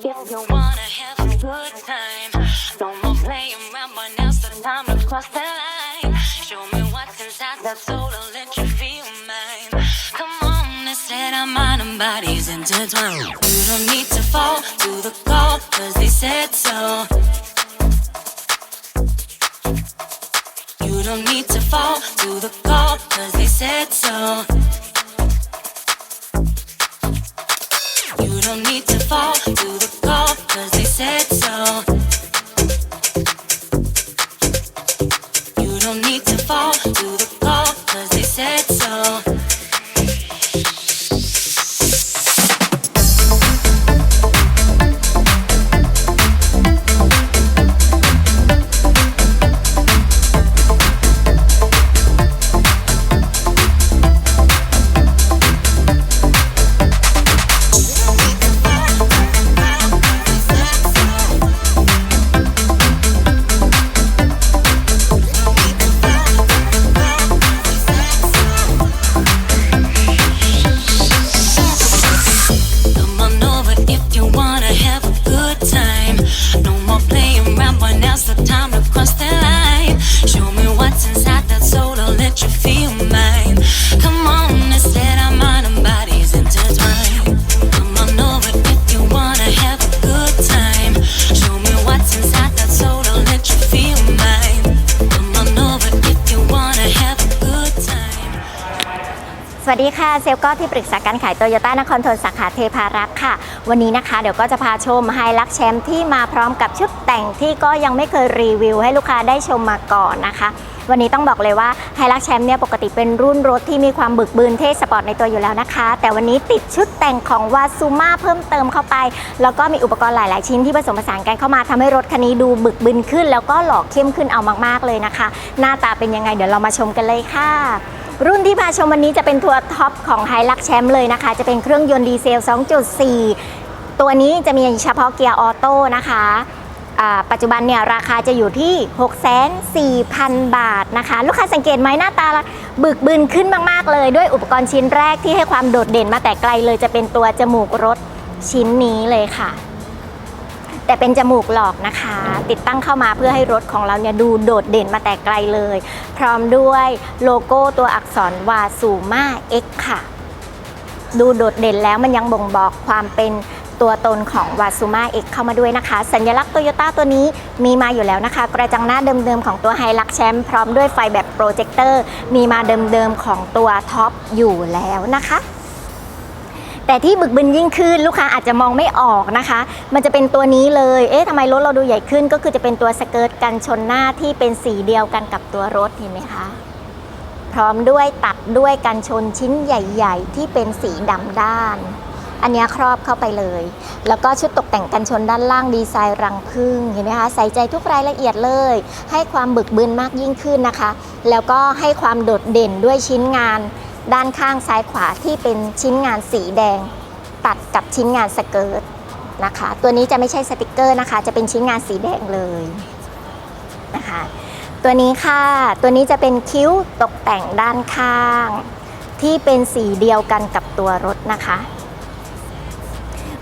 If you wanna have a good time, no more playing around, but now's the time to cross the line. Show me what's inside that soul and let you feel mine. Come on, they said our mind and bodies intertwined. You don't need to fall to the call, cause they said so. You don't need to fall to the call, cause they said so. Don't need to fall to the a time to cross that วัสดีค่ะ เซลก็ที่ปรึกษาการขายโตโยต้านครทนสาขาเทพารักษ์ค่ะ วันนี้นะคะ เดี๋ยวก็จะพาชมไฮลักแชมป์ที่มาพร้อมกับชุดแต่งที่ก็ยังไม่เคยรีวิว ให้ลูกค้าได้ชมมาก่อนนะคะวันนี้ต้องบอกเลยว่าไฮลักแชมป์เนี่ยปกติเป็นรุ่นรถที่มีความบึกบืนเท่สปอร์ตในตัวอยู่แล้วนะคะ แต่วันนี้ติดชุดแต่งของวาซูมาเพิ่มเติมเข้าไป แล้วก็มีอุปกรณ์หลาย ๆ ชิ้นที่ผสมผสานกันเข้ามาทำให้รถคันนี้ดูบึกบึนขึ้น แล้วก็หล่อเข้มขึ้นเอามาก ๆ เลยนะคะ หน้าตาเป็นยังไงเดี๋ยวเรามาชมกันเลยค่ะ รุ่นที่มาชมวันนี้จะเป็นตัวท็อปของไฮลักแชมป์เลยนะคะ จะเป็นเครื่องยนต์ดีเซล 2.4 ตัวนี้จะมีเฉพาะเกียร์ออโต้นะคะปัจจุบันเนี่ยราคาจะอยู่ที่ 6,400,000บาทนะคะ ลูกค้าสังเกตไหมหน้าตาบึกบึนขึ้นมาก ๆ เลย ด้วยอุปกรณ์ชิ้นแรกที่ให้ความโดดเด่นมาแต่ไกลเลยจะเป็นตัวจมูกรถชิ้นนี้เลยค่ะ แต่เป็นจมูกหลอกนะคะ ติดตั้งเข้ามาเพื่อให้รถของเราเนี่ยดูโดดเด่นมาแต่ไกลเลย พร้อมด้วยโลโก้ตัวอักษรวาซูมาเอ็กค่ะ ดูโดดเด่นแล้วมันยังบ่งบอกความเป็นตัวตนของวาซูมาเอ็กเข้ามาด้วยนะคะ สัญลักษณ์โตโยต้าตัวนี้มีมาอยู่แล้วนะคะ กระจังหน้าเดิมๆของตัวไฮลักแชมป์พร้อมด้วยไฟแบบโปรเจคเตอร์มีมาเดิมๆของตัวท็อปอยู่แล้วนะคะ แต่ที่บึกบึนยิ่งขึ้นลูกค้าอาจจะมองไม่ออกนะคะ มันจะเป็นตัวนี้เลย เอ๊ะทำไมรถเราดูใหญ่ขึ้น ก็คือจะเป็นตัวสเกิร์ตกันชนหน้าที่เป็นสีเดียวกันกับตัวรถเห็นไหมคะพร้อมด้วยตัดด้วยกันชนชิ้นใหญ่ ๆ ที่เป็นสีดำด้าน อันนี้ครอบเข้าไปเลย แล้วก็ชุดตกแต่งกันชนด้านล่างดีไซน์รังผึ้งเห็นไหมคะ ใส่ใจทุกรายละเอียดเลย ให้ความบึกบึนมากยิ่งขึ้นนะคะ แล้วก็ให้ความโดดเด่นด้วยชิ้นงาน ด้านข้างซ้ายขวาที่เป็นชิ้นงานสีแดง ตัดกับชิ้นงานสเกิร์ตนะคะ ตัวนี้จะไม่ใช่สติกเกอร์นะคะ จะเป็นชิ้นงานสีแดงเลยนะคะ ตัวนี้ค่ะ ตัวนี้จะเป็นคิ้วตกแต่งด้านข้าง ที่เป็นสีเดียวกันกับตัวรถนะคะ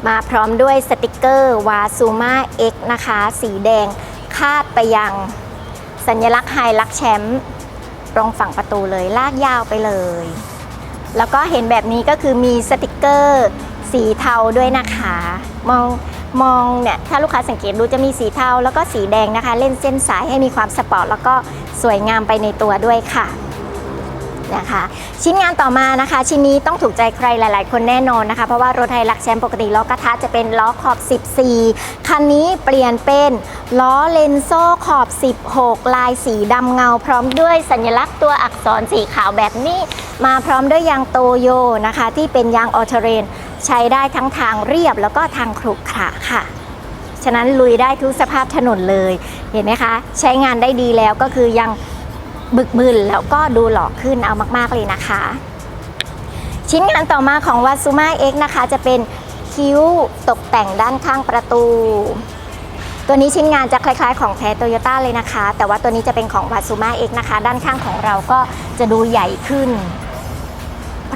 มาพร้อมด้วยสติกเกอร์วาซูมา X นะคะ สีแดงคาดไปยังสัญลักษณ์ไฮลักแชมป์ตรงฝั่งประตูเลยลากยาวไปเลย แล้วก็เห็นแบบนี้ก็คือมีสติกเกอร์สีเทาด้วยนะคะ มองมองเนี่ยถ้าลูกค้าสังเกตดูจะมีสีเทาแล้วก็สีแดงนะคะ เล่นเส้นสายให้มีความสปอร์ตแล้วก็สวยงามไปในตัวด้วยค่ะ นะคะ ชิ้นงานต่อมานะคะ ชิ้นนี้ต้องถูกใจใครหลาย ๆ คนแน่นอนนะคะ เพราะว่ารถไทยลักแชมป์ปกติล้อกระทะจะเป็นล้อขอบ 14 คันนี้เปลี่ยนเป็นล้อเลนโซ่ขอบ 16 ลายสีดำเงา พร้อมด้วยสัญลักษณ์ตัวอักษรสีขาวแบบนี้ มาพร้อมด้วยยางโตโยนะคะ ที่เป็นยางออเทเรน ใช้ได้ทั้งทางเรียบแล้วก็ทางขรุขระค่ะฉะนั้นลุยได้ทุกสภาพถนนเลย เห็นไหมคะ ใช้งานได้ดีแล้วก็คือยัง บึกบึนแล้วก็ดูหล่อขึ้นเอามากๆเลยนะคะ ชิ้นงานต่อมาของวาซูมา X นะคะ จะเป็นคิ้วตกแต่งด้านข้างประตู ตัวนี้ชิ้นงานจะคล้าย ๆ ของแท้โตโยต้าเลยนะคะ แต่ว่าตัวนี้จะเป็นของวาซูมา X นะคะ ด้านข้างของเราก็จะดูใหญ่ขึ้น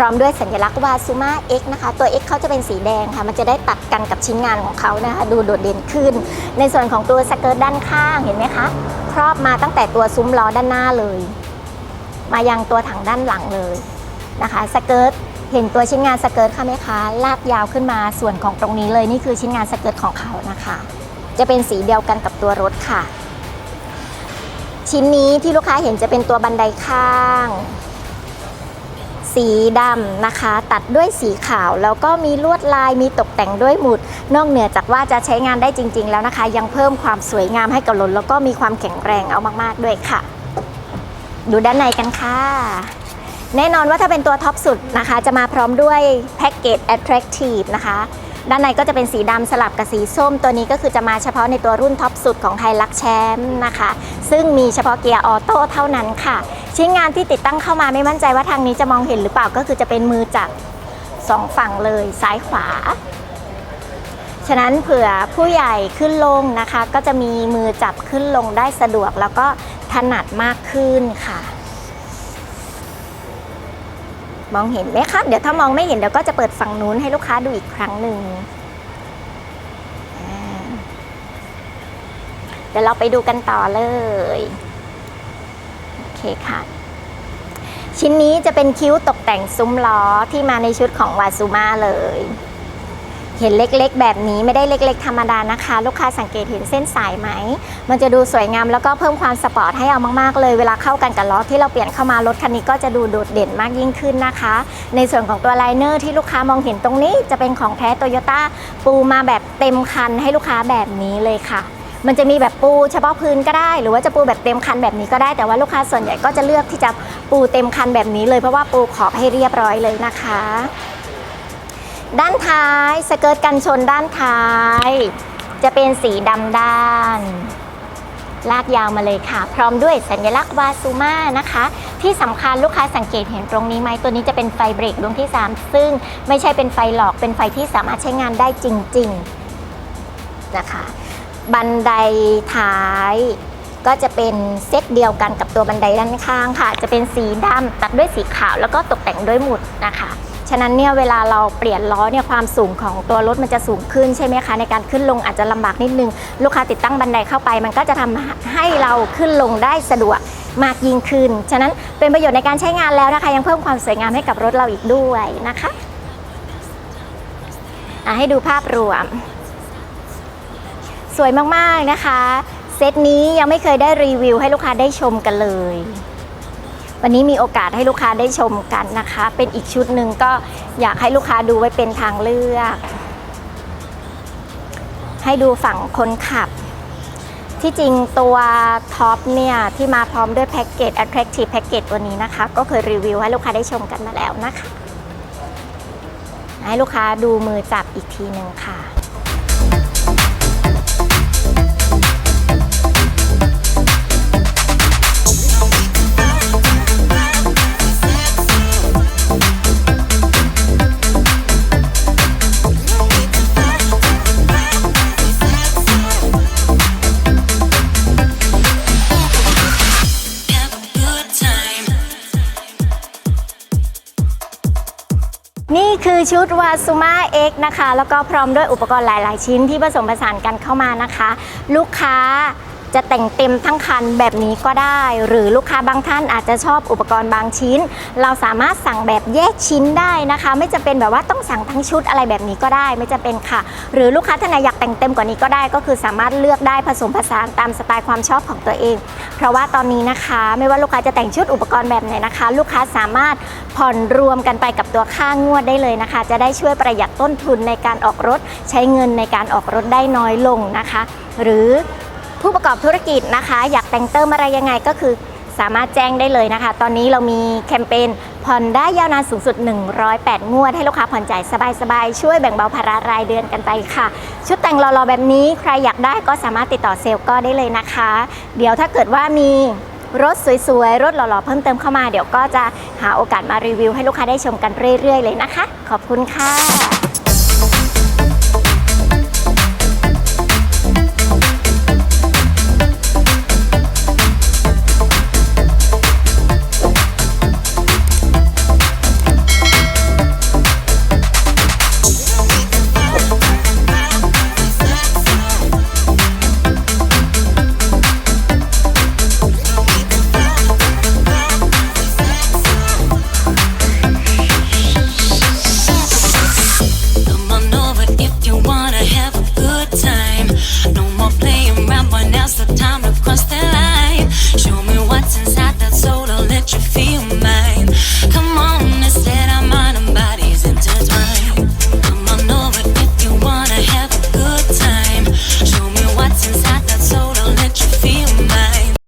ร้อมด้วยสัญลักษณ์วาซูมา X นะคะ ตัว X เขาจะเป็นสีแดงค่ะ มันจะได้ตัดกันกับชิ้นงานของเขานะคะ ดูโดดเด่นขึ้น ในส่วนของตัวสเกิร์ตด้านข้างเห็นไหมคะ ครอบมาตั้งแต่ตัวซุ้มล้อด้านหน้าเลย มายังตัวถังด้านหลังเลยนะคะสเกิร์ตเห็นตัวชิ้นงานสเกิร์ตค่ะไหมคะ ลากยาวขึ้นมาส่วนของตรงนี้เลยนี่คือชิ้นงานสเกิร์ตของเขานะคะ จะเป็นสีเดียวกันกับตัวรถค่ะ ชิ้นนี้ที่ลูกค้าเห็นจะเป็นตัวบันไดข้าง สีดำนะคะ ตัดด้วยสีขาว แล้วก็มีลวดลายมีตกแต่งด้วยหมุด นอกเหนือจากว่าจะใช้งานได้จริง ๆ แล้วนะคะ ยังเพิ่มความสวยงามให้กับรถแล้วก็มีความแข็งแรงเอามากๆด้วยค่ะ ดูด้านในกันค่ะแน่นอนว่าถ้าเป็นตัวท็อปสุดนะคะ จะมาพร้อมด้วยแพ็กเกจ attractive นะคะ ด้านในก็จะเป็นสีดำสลับกับสีส้ม ตัวนี้ก็คือจะมาเฉพาะในตัวรุ่นท็อปสุดของไทยลักแชมป์นะคะ ซึ่งมีเฉพาะเกียร์ออโต้เท่านั้นค่ะ ชิ้นงานที่ติดตั้งเข้ามาไม่มั่นใจว่าทางนี้จะมองเห็นหรือเปล่าก็คือจะเป็นมือจับสองฝั่งเลยซ้ายขวา ฉะนั้นเผื่อผู้ใหญ่ขึ้นลงนะคะ ก็จะมีมือจับขึ้นลงได้สะดวกแล้วก็ถนัดมากขึ้นค่ะ มองเห็นไหมคะเดี๋ยวถ้ามองไม่เห็นเดี๋ยวก็จะเปิดฝั่งนู้นให้ลูกค้าดูอีกครั้งหนึ่งเดี๋ยวเราไปดูกันต่อเลยโอเคค่ะ ชิ้นนี้จะเป็นคิ้วตกแต่งซุ้มล้อที่มาในชุดของวาซูมาเลย เห็นเล็กๆ แบบนี้ไม่ได้เล็ก ๆ ธรรมดานะคะ ลูกค้าสังเกตเห็นเส้นสายไหม มันจะดูสวยงามแล้วก็เพิ่มความสปอร์ตให้เอามากๆเลยเวลาเข้ากันกับล้อที่เราเปลี่ยนเข้ามารถคันนี้ก็จะดูโดดเด่นมากยิ่งขึ้นนะคะ ในส่วนของตัวไลเนอร์ที่ลูกค้ามองเห็นตรงนี้ จะเป็นของแท้โตโยต้าปูมาแบบเต็มคันให้ลูกค้าแบบนี้เลยค่ะมันจะมีแบบปูเฉพาะพื้นก็ได้ หรือว่าจะปูแบบเต็มคันแบบนี้ก็ได้แต่ว่าลูกค้าส่วนใหญ่ก็จะเลือกที่จะปูเต็มคันแบบนี้เลยเพราะว่าปูขอบให้เรียบร้อยเลยนะคะ ด้านท้ายสเกิร์ตกันชนด้านท้าย จะเป็นสีดำด้าน ลากยาวมาเลยค่ะ พร้อมด้วยสัญลักษณ์วาซูมานะคะ ที่สำคัญลูกค้าสังเกตเห็นตรงนี้ไหมตัวนี้จะเป็นไฟเบรกดวงที่ 3 ซึ่งไม่ใช่เป็นไฟหลอกเป็นไฟที่สามารถใช้งานได้จริง ๆนะคะ บันไดท้ายก็จะเป็นเซตเดียวกันกับตัวบันไดด้านข้างค่ะ จะเป็นสีดำตัดด้วยสีขาวแล้วก็ตกแต่งด้วยหมุดนะคะ ฉะนั้นเนี่ยเวลาเราเปลี่ยนล้อเนี่ยความสูงของตัวรถมันจะสูงขึ้นใช่ไหมคะในการขึ้นลงอาจจะลำบากนิดนึง ลูกค้าติดตั้งบันไดเข้าไป มันก็จะทำให้เราขึ้นลงได้สะดวกมากยิ่งขึ้น ฉะนั้นเป็นประโยชน์ในการใช้งานแล้วนะคะ ยังเพิ่มความสวยงามให้กับรถเราอีกด้วยนะคะะให้ดูภาพรวม สวยมากๆนะคะ เซตนี้ยังไม่เคยได้รีวิวให้ลูกค้าได้ชมกันเลย วันนี้มีโอกาสให้ลูกค้าได้ชมกันนะคะ เป็นอีกชุดหนึ่งก็อยากให้ลูกค้าดูไว้เป็นทางเลือก ให้ดูฝั่งคนขับ ที่จริงตัวท็อปเนี่ย ที่มาพร้อมด้วยแพ็กเกจ attractive package ตัวนี้นะคะ ก็เคยรีวิวให้ลูกค้าได้ชมกันมาแล้วนะคะ ให้ลูกค้าดูมือจับอีกทีหนึ่งค่ะ คือชุดวาซูมาเอ็กนะคะ แล้วก็พร้อมด้วยอุปกรณ์หลาย ๆ ชิ้นที่ผสมผสานกันเข้ามานะคะ ลูกค้า จะแต่งเต็มทั้งคันแบบนี้ก็ได้ หรือลูกค้าบางท่านอาจจะชอบอุปกรณ์บางชิ้น เราสามารถสั่งแบบแยกชิ้นได้นะคะ ไม่จำเป็นแบบว่าต้องสั่งทั้งชุดอะไรแบบนี้ก็ได้ไม่จำเป็นค่ะ หรือลูกค้าท่านไหนอยากแต่งเต็มกว่านี้ก็ได้ ก็คือสามารถเลือกได้ผสมผสานตามสไตล์ความชอบของตัวเอง เพราะว่าตอนนี้นะคะ ไม่ว่าลูกค้าจะแต่งชุดอุปกรณ์แบบไหนนะคะ ลูกค้าสามารถผ่อนรวมกันไปกับตัวค่างวดได้เลยนะคะ จะได้ช่วยประหยัดต้นทุนในการออกรถ ใช้เงินในการออกรถได้น้อยลงนะคะ หรือ ผู้ประกอบธุรกิจนะคะ อยากแต่งเติมอะไรยังไงก็คือสามารถแจ้งได้เลยนะคะ ตอนนี้เรามีแคมเปญผ่อนได้ยาวนานสูงสุด 108 งวด ให้ลูกค้าผ่อนจ่ายสบายๆ ช่วยแบ่งเบาภาระรายเดือนกันไปค่ะ ชุดแต่งรอๆแบบนี้ใครอยากได้ก็สามารถติดต่อเซลล์ก็ได้เลยนะคะ เดี๋ยวถ้าเกิดว่ามีรถสวยๆ รถหล่อๆ เพิ่มเติมเข้ามา เดี๋ยวก็จะหาโอกาสมารีวิวให้ลูกค้าได้ชมกันเรื่อยๆ เลยนะคะ ขอบคุณค่ะ